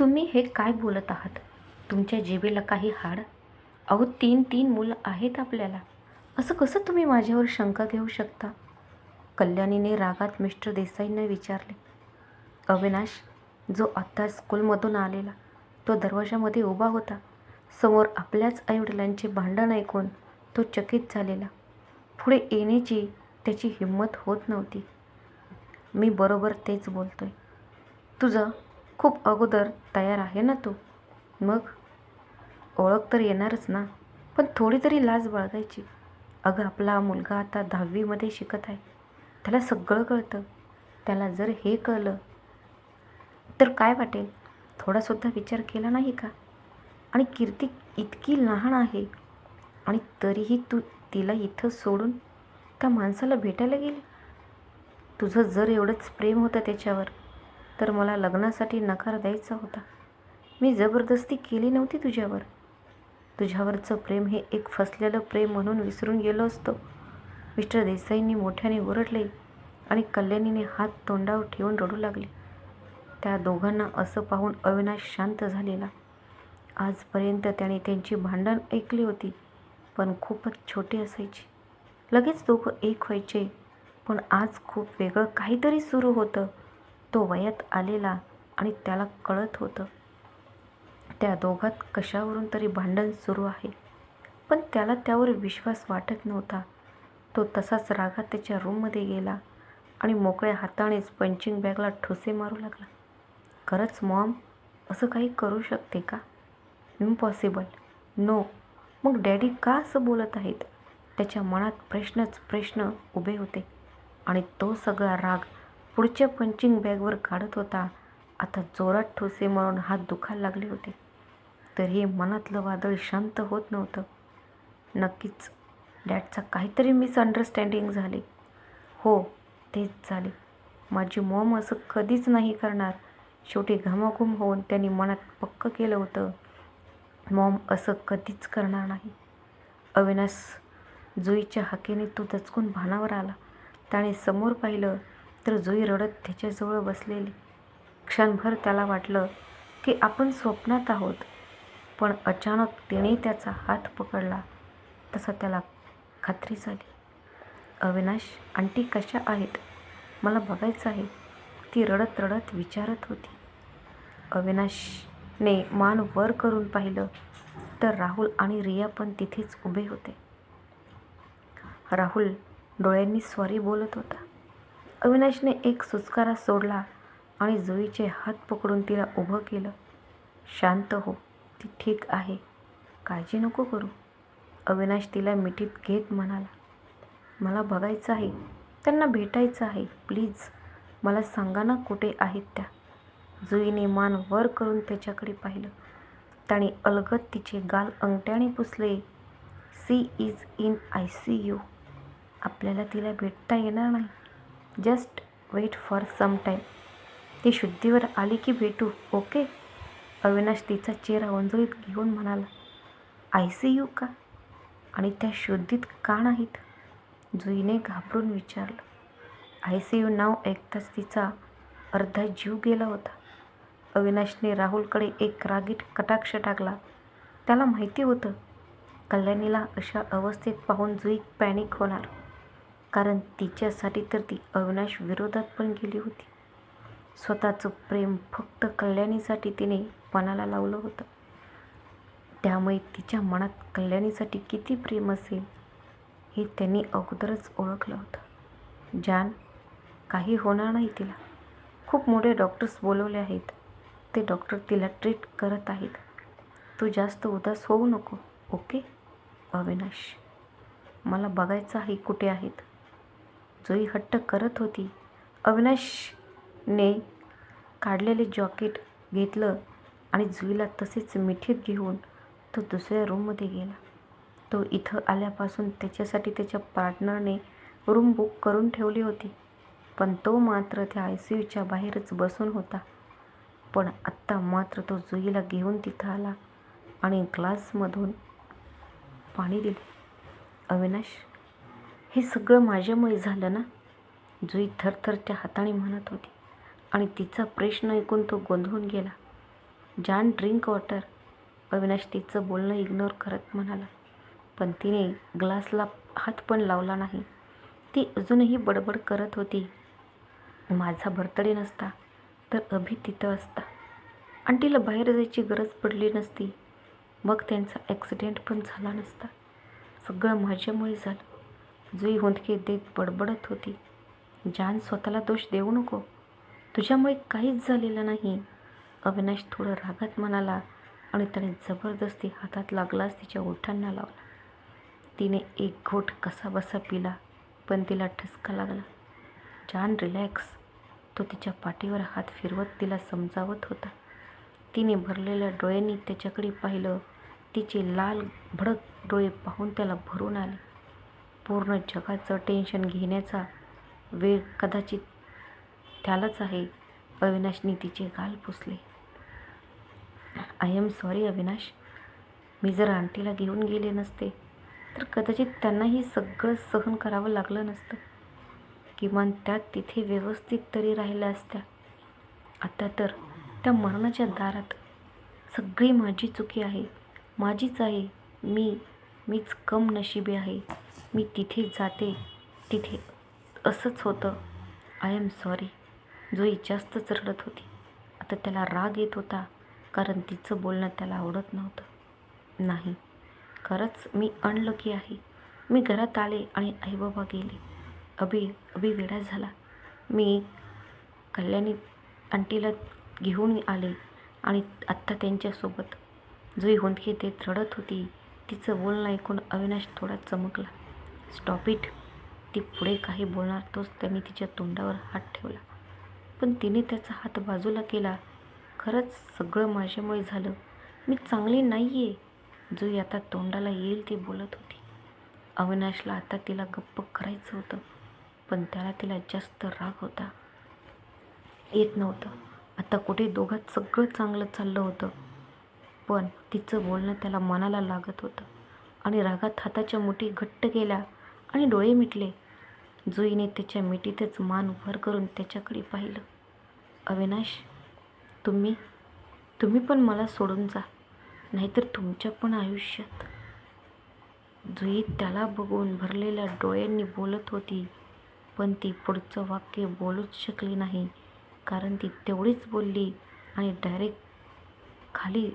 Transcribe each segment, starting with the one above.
तुम्ही हे काय बोलत आहात? तुमच्या जेबेला काही हाड? अहो तीन तीन मुलं आहेत आपल्याला. असं कसं तुम्ही माझ्यावर शंका घेऊ शकता? कल्याणीने रागात मिस्टर देसाईंना विचारले. अविनाश जो आत्ता स्कूलमधून आलेला तो दरवाजामध्ये उभा होता. समोर आपल्याच आईवडिलांचे भांडण ऐकून तो चकित झालेला. पुढे येण्याची त्याची हिंमत होत नव्हती. मी बरोबर तेच बोलतोय. तुझं खूप अगोदर तयार आहे ना तू? मग? ओळख तर येणारच ना. पण थोडी तरी लाज बाळगायची. अगं आपला मुलगा आता दहावीमध्ये शिकत आहे. त्याला सगळं कळतं. त्याला जर हे कळलं तर काय वाटेल? थोडासुद्धा विचार केला नाही का? आणि कीर्ती इतकी लहान आहे. आणि तरीही तू तिला इथं सोडून त्या माणसाला भेटायला गेली? तुझं जर एवढंच प्रेम होतं त्याच्यावर तर मला लग्नासाठी नकार द्यायचा होता. मी जबरदस्ती केली नव्हती तुझ्यावर. तुझ्यावरचं प्रेम हे एक फसलेलं प्रेम म्हणून विसरून गेलो असतो. मिस्टर देसाईंनी मोठ्याने ओरडले आणि कल्याणीने हात तोंडावर ठेवून रडू लागले. त्या दोघांना असं पाहून अविनाश शांत झालेला. आजपर्यंत त्याने त्यांची भांडण ऐकली होती पण खूपच छोटी असायची. लगेच दोघं एक व्हायचे पण आज खूप वेगळं काहीतरी सुरू होतं. तो वयात आलेला आणि त्याला कळत होतं. त्या दोघात कशावरून तरी भांडण सुरू आहे. पण त्याला त्यावर विश्वास वाटत नव्हता. तो तसाच रागात त्याच्या रूममध्ये गेला आणि मोकळ्या हातानेच पंचिंग बॅगला ठोसे मारू लागला. खरंच मॉम असं काही करू शकते का? इम्पॉसिबल नो मग डॅडी का असं बोलत आहेत? त्याच्या मनात प्रश्नच प्रश्न उभे होते आणि तो सगळा राग पुढच्या पंचिंग बॅगवर काढत होता. आता जोरात ठोसे मारून हात दुखायला लागले होते. तरीही मनातलं वादळ शांत होत नव्हतं. नक्कीच डॅडचा काहीतरी मिसअंडरस्टँडिंग झाले. हो तेच झाले. माझी मॉम असं कधीच नाही करणार. शेवटी घामाघूम होऊन त्यांनी मनात पक्क केलं होतं. मॉम असं कधीच करणार नाही. अविनाश जुईच्या हाकेने तो दचकून भानावर आला. त्याने समोर पाहिलं तर जुई रडत त्याच्याजवळ बसलेली. क्षणभर त्याला वाटलं की आपण स्वप्नात आहोत पण अचानक तिने त्याचा हात पकडला. तसा त्याला खात्री झाली. अविनाश आंटी कशा आहेत? मला बघायचं आहे. ती रडत रडत विचारत होती. अविनाशने मान वर करून पाहिलं तर राहुल आणि रिया पण तिथेच उभे होते. राहुल डोळ्यांनी स्वारी बोलत होता. अविनाशने एक सुस्कारा सोडला आणि जुईचे हात पकडून तिला उभं केलं. शांत हो ती ठीक आहे. काळजी नको करू अविनाश तिला मिठीत घेत म्हणाला. मला बघायचं आहे त्यांना भेटायचं आहे प्लीज. मला सांगा ना कुठे आहेत त्या. जुईने मान वर करून त्याच्याकडे पाहिलं. त्याने अलगत तिचे गाल अंगठ्याने पुसले. She is in I C U. आपल्याला तिला भेटता येणार नाही. Just wait for some time ती शुद्धीवर आली की भेटू ओके अविनाश तिचा चेहरा वंजळीत घेऊन म्हणाला आय सी यू का? आणि त्या शुद्धीत का नाहीत? जुईने घाबरून विचारलं आय सी यू नाव ऐकताच तिचा अर्धा जीव गेला होता. अविनाशने राहुलकडे एक रागीट कटाक्ष टाकला. त्याला माहिती होतं कल्याणीला अशा अवस्थेत पाहून जुई पॅनिक होणार. कारण तिच्यासाठी तर ती अविनाश विरोधात पण गेली होती. स्वतःचं प्रेम फक्त कल्याणीसाठी तिने पणाला लावलं होतं. त्यामुळे तिच्या मनात कल्याणीसाठी किती प्रेम असेल हे त्यांनी अगोदरच ओळखलं होतं. जान काही होणार नाही तिला. खूप मोठे डॉक्टर्स बोलवले आहेत. ते डॉक्टर तिला ट्रीट करत आहेत. तू जास्त उदास होऊ नको ओके अविनाश मला बघायचं आहे कुठे आहेत. जुई हट्ट करत होती. अविनाशने काढलेले जॉकेट घेतलं आणि जुईला तसेच मिठीत घेऊन तो दुसऱ्या रूममध्ये गेला. तो इथं आल्यापासून त्याच्यासाठी त्याच्या पार्टनरने रूम बुक करून ठेवली होती पण तो मात्र त्या आय सी यूच्या बाहेरच बसून होता. पण आत्ता मात्र तो जुईला घेऊन तिथं आला आणि ग्लासमधून पाणी दिले. अविनाश हे सगळं माझ्यामुळे झालं ना? जुई थरथरच्या हाताने म्हणत होती. आणि तिचा प्रश्न ऐकून तो गोंधळून गेला. जान ड्रिंक वॉटर अविनाश तिचं बोलणं इग्नोर करत म्हणाला. पण तिने ग्लासला हात पण लावला नाही. ती अजूनही बडबड करत होती. माझा बर्थडे नसता तर अभि तिथं असता. आणि तिला बाहेर जायची गरज पडली नसती. मग त्यांचा ॲक्सिडेंट पण झाला नसता. सगळं माझ्यामुळे झालं. जुई हुंदके देत बडबडत होती. जान स्वतःला दोष देऊ नको. तुझ्यामुळे काहीच झालेलं नाही. अविनाश थोडं रागात म्हणाला आणि त्याने जबरदस्ती हातात लागलाच तिच्या ओठांना लावला. तिने एक घोट कसाबसा पिला पण तिला ठसका लागला. जान रिलॅक्स तो तिच्या पाठीवर हात फिरवत तिला समजावत होता. तिने भरलेल्या डोळ्यांनी त्याच्याकडे पाहिलं. तिचे लाल भडक डोळे पाहून त्याला भरून आले. पूर्ण जगाचं टेन्शन घेण्याचा वेळ कदाचित त्यालाच आहे. अविनाशने तिचे गाल पुसले. I am sorry Avinash. मी जर आंटीला घेऊन गेले नसते तर कदाचित त्यांनाही सगळं सहन करावं लागलं नसतं. किमान त्या तिथे व्यवस्थित तरी राहिल्या असत्या. आता तर त्या मरणाच्या दारात सगळी माझी चुकी आहे. माझीच आहे. मी मीच कम नशिबी आहे. मी तिथे जाते तिथे असंच होतं. आय एम सॉरी जोई जास्तच रडत होती. आता त्याला राग येत होता कारण तिचं बोलणं त्याला आवडत नव्हतं. नाही खरंच मी अनलकी आहे. मी घरात आले आणि आईबाबा गेले. अभि अभिवेडा झाला. मी कल्याणी आंटीला घेऊन आले आणि आत्ता त्यांच्यासोबत. जुई हुंदके देत रडत होती. तिचं बोलणं ऐकून अविनाश थोडा चमकला. स्टॉप इट ती पुढे काही बोलणार तोच त्यांनी तिच्या तोंडावर हात ठेवला. पण तिने त्याचा हात बाजूला केला. खरंच सगळं माझ्यामुळे झालं. मी चांगली नाही आहे जुई आता तोंडाला येईल ती बोलत होती. अविनाशला आता तिला गप्प करायचं होतं. पण त्याला तिला जास्त राग होता. येत नव्हतं. आता कुठे दोघात सगळं चांगलं चाललं होतं. पण तिचं बोलणं त्याला मनाला लागत होतं. आणि रागात हाताच्या मुठी घट्ट केल्या. आणि डोळे मिटले. जुईने त्याच्या मिठीतच मान उभार करून त्याच्याकडे पाहिलं. अविनाश तुम्ही तुम्ही पण मला सोडून जा. नाहीतर तुमच्या पण आयुष्यात. जुई त्याला बघून भरलेल्या डोळ्यांनी बोलत होती पण ती पुढचं वाक्य बोलूच शकली नाही कारण ती तेवढीच बोलली आणि डायरेक्ट खाली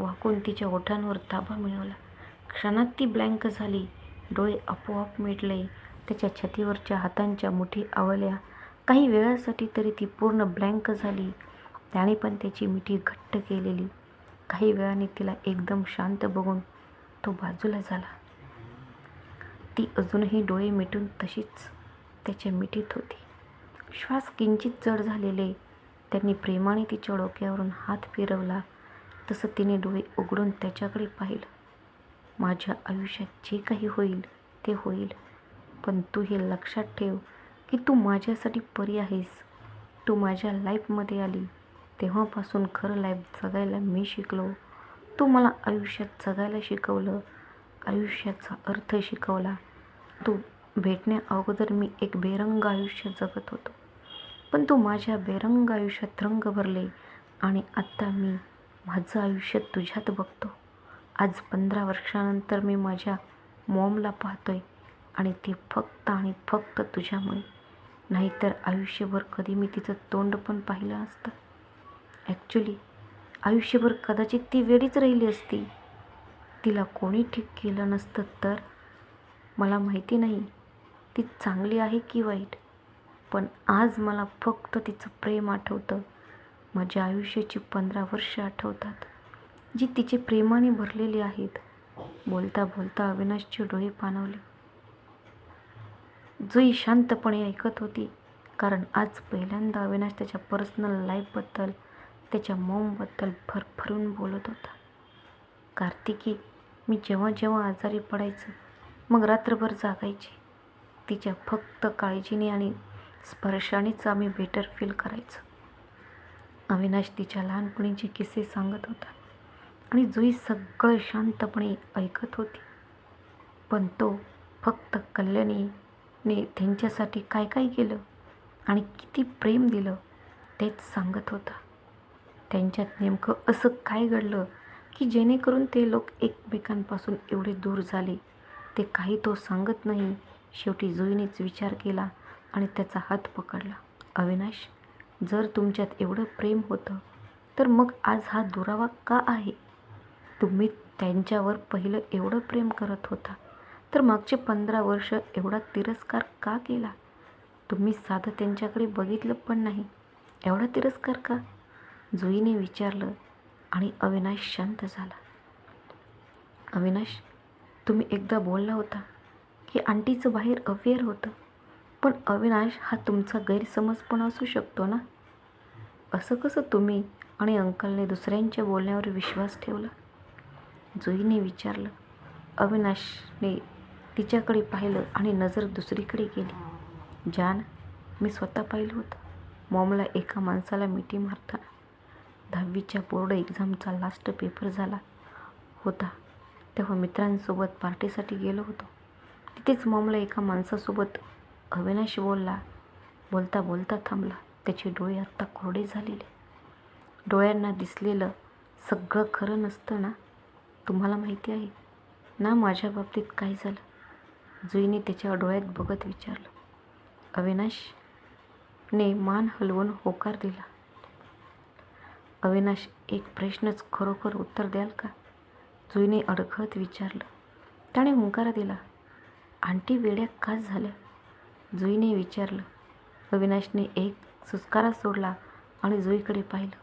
वाकून तिच्या ओठांवर ताबा मिळवला. क्षणात ती ब्लँक झाली. डोळे आपोआप मिटले. त्याच्या छातीवरच्या हातांच्या मुठी आवळल्या. काही वेळासाठी तरी ती पूर्ण ब्लँक झाली. त्याने पण त्याची मिठी घट्ट केलेली. काही वेळाने तिला एकदम शांत बघून तो बाजूला झाला. ती अजूनही डोळे मिटून तशीच त्याच्या मिठीत होती. श्वास किंचित जड झालेले. त्यांनी प्रेमाने तिच्या डोक्यावरून हात फिरवला. तसं तिने डोळे उघडून त्याच्याकडे पाहिलं. माझ्या आयुष्यात जे काही होईल ते होईल. पण तू हे लक्षात ठेव की तू माझ्यासाठी परी आहेस. तू माझ्या लाईफमध्ये आली. तेव्हापासून खरं लाईफ जगायला मी शिकलो. तू मला आयुष्यात जगायला शिकवलं. आयुष्याचा अर्थ शिकवला. तू भेटण्या अगोदर मी एक बेरंग आयुष्य जगत होतो. पण तू माझ्या बेरंग आयुष्यात रंग भरले आणि आत्ता मी माझं आयुष्य तुझ्यात बघतो. आज पंधरा वर्षानंतर मी माझ्या मॉमला पाहतोय आणि ती फक्त आणि फक्त तुझ्यामुळे. नाहीतर आयुष्यभर कधी मी तिचं तोंड पण पाहिलं असतं. ॲक्च्युली आयुष्यभर कदाचित ती वेळीच राहिली असती. तिला कोणी ठीक केलं नसतं तर? मला माहिती नाही. ती चांगली आहे की वाईट? पण आज मला फक्त तिचं प्रेम आठवतं. माझ्या आयुष्याची पंधरा वर्ष आठवतात. जी तिचे प्रेमाने भरलेली आहेत. बोलता बोलता अविनाशचे डोळे पाणवले. जुई शांतपणे ऐकत होती कारण आज पहिल्यांदा अविनाश त्याच्या पर्सनल लाईफबद्दल त्याच्या मोमबद्दल भरभरून बोलत होता. कार्तिकी मी जेव्हा जेव्हा आजारी पडायचं मग रात्रभर जागायची. तिच्या फक्त काळजीने आणि स्पर्शानेच आम्ही बेटर फील करायचं. अविनाश तिच्या लहानपणीचे किस्से सांगत होता. आणि जुई सगळं शांतपणे ऐकत होती. पण तो फक्त कल्याणीने त्यांच्यासाठी काय काय केलं आणि किती प्रेम दिलं तेच सांगत होता. त्यांच्यात नेमकं असं काय घडलं की जेणेकरून ते लोक एकमेकांपासून एवढे दूर झाले? ते काही तो सांगत नाही. शेवटी जुईनेच विचार केला आणि त्याचा हात पकडला. अविनाश जर तुमच्यात एवढं प्रेम होतं तर मग आज हा दुरावा का आहे? तुम्ही त्यांच्यावर पहिलं एवढं प्रेम करत होता. तर मागचे पंधरा वर्ष एवढा तिरस्कार का केला? तुम्ही साधं त्यांच्याकडे बघितलं पण नाही. एवढा तिरस्कार का? जुईने विचारलं आणि अविनाश शांत झाला. अविनाश तुम्ही एकदा बोलला होता की आंटीचं बाहेर अफेअर होतं. पण अविनाश हा तुमचा गैरसमज पण असू शकतो ना? असं कसं तुम्ही आणि अंकलने दुसऱ्यांच्या बोलण्यावर विश्वास ठेवला? जुईने विचारलं. अविनाशने तिच्याकडे पाहिलं आणि नजर दुसरीकडे गेली. जान मी स्वतः पाहिलं होतं. मॉमला एका माणसाला मिठी मारताना दहावीच्या बोर्ड एक्झामचा लास्ट पेपर झाला होता. तेव्हा मित्रांसोबत पार्टीसाठी गेलो होतो. तिथेच मॉमला एका माणसासोबत अविनाश बोलला. बोलता बोलता थांबला. त्याचे डोळे आत्ता कोरडे झालेले. डोळ्यांना दिसलेलं सगळं खरं नसतं ना तुम्हाला माहिती आहे? ना माझ्या बाबतीत काय झालं? जुईने त्याच्या डोळ्यात बघत विचारलं. अविनाशने मान हलवून होकार दिला. अविनाश एक प्रश्नच खरोखर उत्तर द्याल का? जुईने अडखळत विचारलं. त्याने हुंकारा दिला. आंटी वेड्या का झाल्या? जुईने विचारलं. अविनाशने एक सुस्कारा सोडला आणि जुईकडे पाहिलं.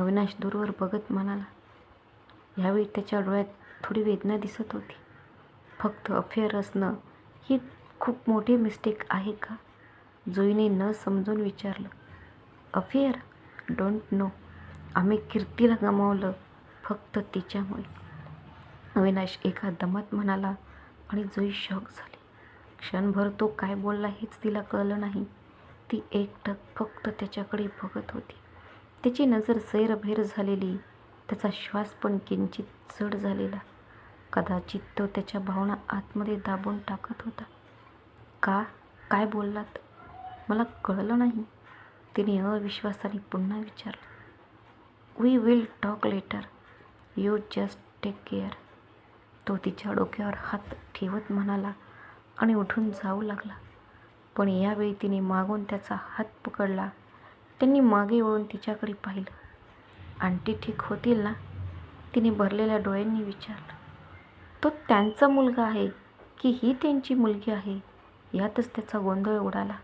अविनाश दूरवर बघत म्हणाला यावेळी त्याच्या डोळ्यात थोडी वेदना दिसत होती. फक्त अफेअर असणं ही खूप मोठी मिस्टेक आहे का? जुईने न समजून विचारलं. अफेअर? डोंट नो आम्ही कीर्तीला गमावलं फक्त तिच्यामुळे. अविनाश एका दमात म्हणाला आणि जुई शॉक झाली. क्षणभर तो काय बोलला हेच तिला कळलं नाही. ती एकटक फक्त त्याच्याकडे बघत होती. त्याची नजर सैरभैर झालेली त्याचा श्वास पण किंचित जड झालेला. कदाचित तो त्याच्या भावना आतमध्ये दाबून टाकत होता. का? काय बोललात? मला कळलं नाही. तिने अविश्वासाने पुन्हा विचारलं. We will talk later you just take care तो तिच्या डोक्यावर हात ठेवत म्हणाला आणि उठून जाऊ लागला. पण यावेळी तिने मागून त्याचा हात पकडला. त्यांनी मागे वळून तिच्याकडे पाहिलं. आंटी ठीक होतील ना? तिने भरलेल्या डोळ्यांनी विचारलं. तो त्यांचा मुलगा आहे की ही त्यांची मुलगी आहे? यातच त्याचा गोंधळ उडाला.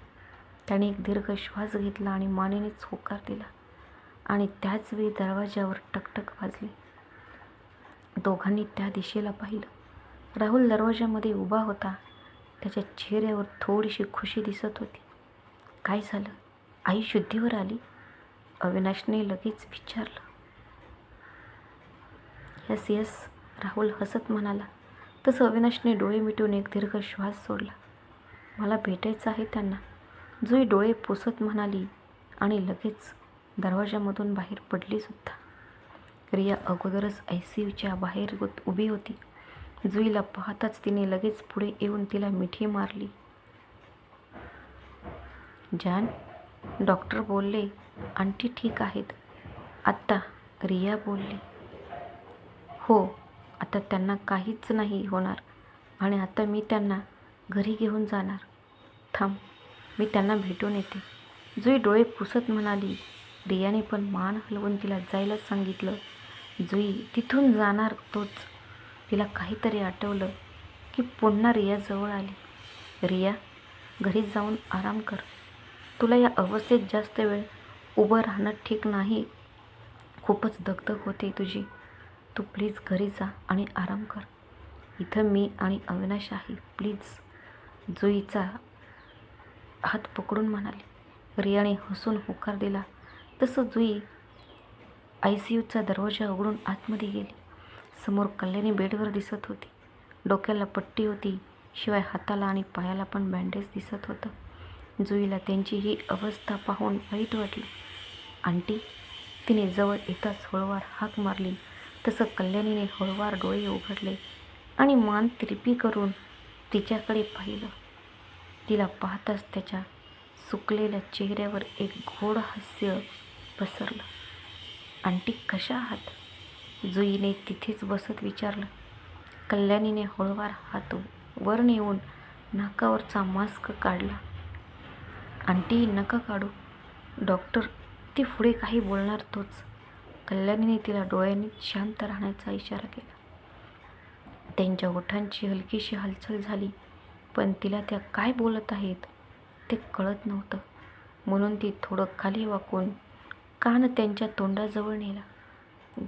त्याने एक दीर्घ श्वास घेतला आणि मानेनेच होकार दिला आणि त्याच वेळी दरवाज्यावर टकटक वाजली. दोघांनी त्या दिशेला पाहिलं. राहुल दरवाजामध्ये उभा होता. त्याच्या चेहऱ्यावर थोडीशी खुशी दिसत होती. काय झालं? आई शुद्धीवर आली? अविनाशने लगेच विचारलं. एस यस राहुल हसत म्हणाला तसं अविनाशने डोळे मिटून एक दीर्घ श्वास सोडला. मला भेटायचं आहे त्यांना. जुई डोळे पुसत म्हणाली आणि लगेच दरवाजामधून बाहेर पडलीसुद्धा रिया अगोदरच आय सी यूच्या बाहेर उभी होती. जुईला पाहताच तिने लगेच पुढे येऊन तिला मिठी मारली. जान डॉक्टर बोलले आंटी ठीक आहेत. आत्ता रिया बोलली. हो आता त्यांना काहीच नाही होणार. आणि आता मी त्यांना घरी घेऊन जाणार. थांब मी त्यांना भेटून येते. जुई डोळे पुसत म्हणाली रियाने पण मान हलवून तिला जायला सांगितलं. जुई तिथून जाणार तोच. तिला काहीतरी आठवलं की पुन्हा रिया जवळ आली. रिया घरी जाऊन आराम कर. तुला या अवस्थेत जास्त वेळ उभं राहणं ठीक नाही. खूपच दगदग होते तुझी. तू प्लीज घरी जा आणि आराम कर. इथं मी आणि अविनाश आहे प्लीज जुईचा हात पकडून म्हणाली. रियाने हसून होकार दिला. तसं जुई आय सी यूचा दरवाजा उघडून आतमध्ये गेली. समोर कल्याणी बेडवर दिसत होती. डोक्याला पट्टी होती. शिवाय हाताला आणि पायाला पण बँडेज दिसत होतं. जुईला त्यांची ही अवस्था पाहून वाईट वाटली. आंटी तिने जवळ येताच हळूवार हाक मारली. तसं कल्याणीने हळूवार डोळे उघडले आणि मान तिरपी करून तिच्याकडे पाहिलं. तिला पाहताच त्याच्या सुकलेल्या चेहऱ्यावर एक गोड हास्य पसरलं. आंटी कशा आहात? जुईने तिथेच बसत विचारलं. कल्याणीने हळूवार हात वर नेऊन नाकावरचा मास्क काढला. आंटी नका काढू. डॉक्टर ती पुढे काही बोलणार तोच. कल्याणीने तिला डोळ्यांनी शांत राहण्याचा इशारा केला. त्यांच्या ओठांची हलकीशी हालचाल झाली पण तिला त्या काय बोलत आहेत ते कळत नव्हतं. म्हणून ती थोडं खाली वाकून कान त्यांच्या तोंडाजवळ नेला.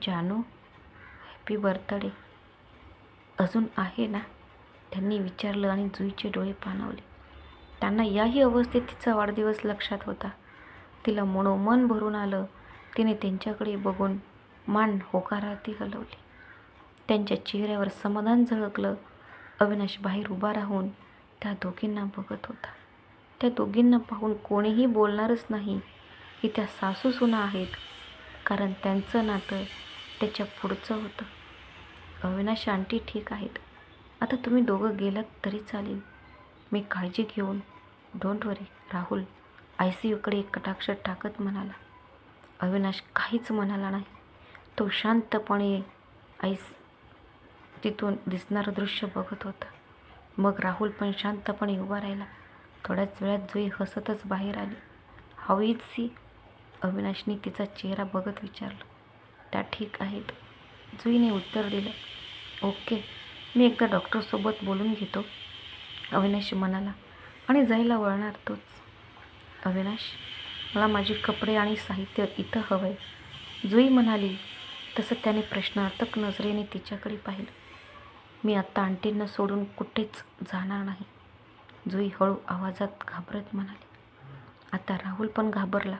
जानू हॅपी बर्थडे. अजून आहे ना? त्यांनी विचारलं आणि जुईचे डोळे पाणावले. त्यांना याही अवस्थेत तिचा वाढदिवस लक्षात होता. तिला मनोमन भरून आलं. तिने त्यांच्याकडे बघून मान होकाराती हलवली. त्यांच्या चेहऱ्यावर समाधान झळकलं. अविनाश बाहेर उभा राहून त्या दोघींना बघत होता. त्या दोघींना पाहून कोणीही बोलणारच नाही. की त्या सासू सुना आहेत. कारण त्यांचं नातं त्याच्या पुढचं होतं. अविनाश आंटी ठीक आहेत. आता तुम्ही दोघं गेलात तरी चालेल. मी काळजी घेऊन don't worry Rahul. I C यूकडे एक कटाक्ष टाकत म्हणाला. अविनाश काहीच म्हणाला नाही. तो शांतपणे आईस तिथून दिसणारं दृश्य बघत होता. मग राहुल पण शांतपणे उभा राहिला. थोड्याच वेळात जुई हसतच बाहेर आली. हवीच सी अविनाशने तिचा चेहरा बघत विचारलं. त्या ठीक आहेत. जुईने उत्तर दिलं. ओके मी एकदा डॉक्टरसोबत बोलून घेतो. अविनाश म्हणाला. आणि जायला वळणार तोच. अविनाश मला माझे कपडे आणि साहित्य इथं हवं आहे जुई म्हणाली तसं त्याने प्रश्नार्थक नजरेने तिच्याकडे पाहिलं. मी आत्ता आंटींना सोडून कुठेच जाणार नाही. जुई हळू आवाजात घाबरत म्हणाली आता राहुल पण घाबरला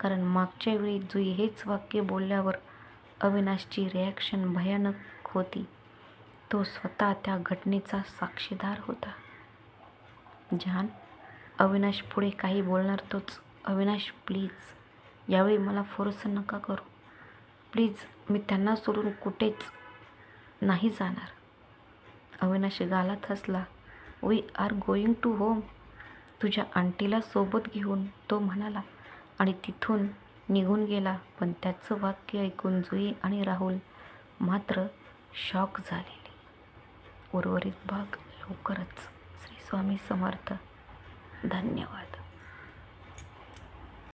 कारण मागच्या वेळी जुई हेच वाक्य बोलल्यावर अविनाशची रिॲक्शन भयानक होती. तो स्वतः त्या घटनेचा साक्षीदार होता. जहान अविनाश पुढे काही बोलणार तोच अविनाश प्लीज. यावेळी मला फोर्स नका करू. प्लीज मी त्यांना सोडून कुठेच नाही जाणार. अविनाश गालात हसला. We are going to home तुझ्या आंटीला सोबत घेऊन तो म्हणाला आणि तिथून निघून गेला. पण त्याचं वाक्य ऐकून जुई आणि राहुल मात्र शॉक झालेले. उर्वरित भाग लवकरच. श्री स्वामी समर्थ. धन्यवाद.